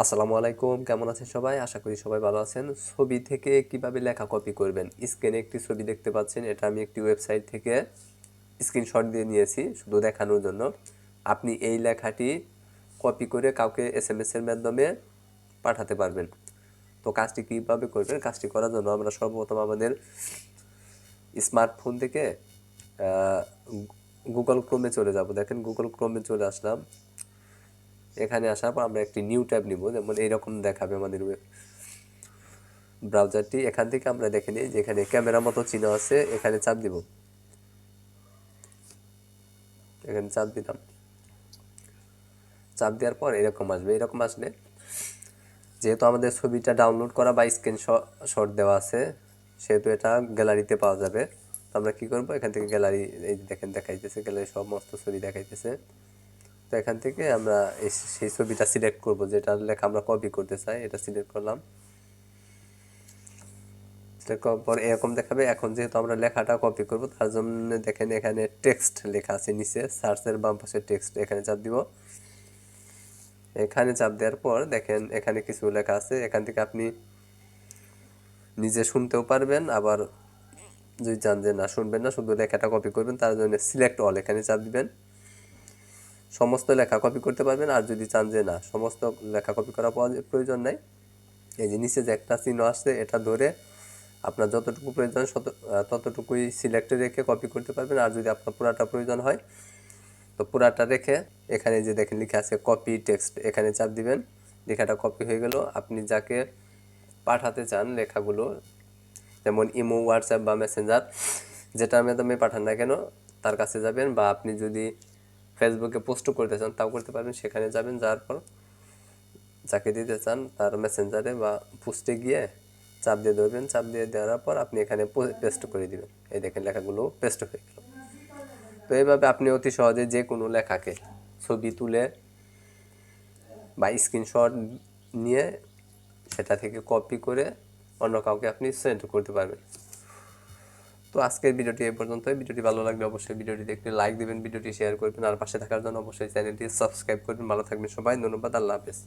আসসালামু আলাইকুম, কেমন আছেন সবাই? আশা করি সবাই ভালো আছেন। ছবি থেকে কীভাবে লেখা কপি করবেন? স্ক্রিনে একটি ছবি দেখতে পাচ্ছেন, এটা আমি একটি ওয়েবসাইট থেকে স্ক্রিনশট দিয়ে নিয়েছি, শুধু দেখানোর জন্য। আপনি এই লেখাটি কপি করে কাউকে এস এম এর মাধ্যমে পাঠাতে পারবেন। তো কাজটি কীভাবে করবেন? কাজটি করার জন্য আমরা সর্বপ্রথম আমাদের স্মার্টফোন থেকে গুগল ক্রোমে চলে যাব। দেখেন গুগল ক্রোমে চলে আসলাম। এখানে আসার পর আমরা একটি নিউ ট্যাব নিব, যেমন এইরকম দেখাবে আমাদের ব্রাউজারটি এখান থেকে আমরা দেখে নিই যেখানে ক্যামেরা মতো চিহ্ন আছে, এখানে চাপ দিব। এখানে চাপ দিলাম। চাপ দেওয়ার পর এরকম আসবে। এরকম আসলে যেহেতু আমাদের ছবিটা ডাউনলোড করা বা স্ক্রিন শট দেওয়া আছে, সেহেতু এটা গ্যালারিতে পাওয়া যাবে। তো আমরা কি করব? এখান থেকে গ্যালারি এই দেখেন দেখাইতেছে গ্যালারি সমস্ত ছবি দেখাইতেছে। তো এখান থেকে আমরা সেই ছবিটা সিলেক্ট করব যেটা লেখা আমরা কপি করতে চাই, এটা সিলেক্ট করলাম। পর এরকম দেখাবে, এখন যেহেতু আমরা লেখাটা কপি করব, তার জন্য দেখেন এখানে টেক্সট লেখা আছে নিচে সার্চের বাম পাশে টেক্সট এখানে চাপ দিব। এখানে চাপ দেওয়ার পর দেখেন এখানে কিছু লেখা আছে, এখান থেকে আপনি নিজে শুনতেও পারবেন, আবার যদি চান যে না শুনবেন না, শুধু লেখাটা কপি করবেন, তার জন্য সিলেক্ট অল এখানে চাপ দিবেন। সমস্ত লেখা কপি করতে পারবেন, আর যদি চান যে না, সমস্ত লেখা কপি প্রয়োজন- প্রয়োজন নাই। এই যে নিচে যে একটা চিহ্ন আসছে, এটা ধরে আপনার যতটুকু প্রয়োজন ততটুকুই সিলেক্টে রেখে কপি করতে পারবেন। আর যদি আপনার পুরাটা প্রয়োজন হয়, তো পুরাটা রেখে এখানে যে দেখেন লিখে আছে কপি টেক্সট এখানে চাপ দিবেন। লেখাটা কপি হয়ে গেল। আপনি যাকে পাঠাতে চান লেখাগুলো, যেমন ইমো হোয়াটসঅ্যাপ বা মেসেঞ্জার যেটার মাধ্যমে পাঠান না কেন, তার কাছে যাবেন। বা আপনি যদি ফেসবুকে পোস্ট করতে চান, তাও করতে পারবেন সেখানে যাবেন, যাওয়ার পর যাকে দিতে চান তার মেসেঞ্জারে বা পোস্টে গিয়ে চাপ দিয়ে ধরবেন। চাপ দিয়ে দেওয়ার পর আপনি এখানে পেস্ট করে দিবেন। এই দেখেন লেখাগুলো পেস্ট হয়ে গেল। তো এইভাবে আপনি অতি সহজে যে কোনো লেখাকে ছবি তুলে বা স্ক্রিনশট নিয়ে সেটা থেকে কপি করে অন্য কাউকে আপনি সেন্ড করতে পারবেন। তো আজকের ভিডিওটি এ পর্যন্ত ভিডিওটি ভালো লাগলে অবশ্যই ভিডিওটি দেখতে লাইক দিবেন, ভিডিওটি শেয়ার করবেন, আর পাশে থাকার জন্য অবশ্যই চ্যানেলটি সাবস্ক্রাইব করবেন। ভালো থাকবেন সবাই, ধন্যবাদ, আল্লাহ হাফেজ।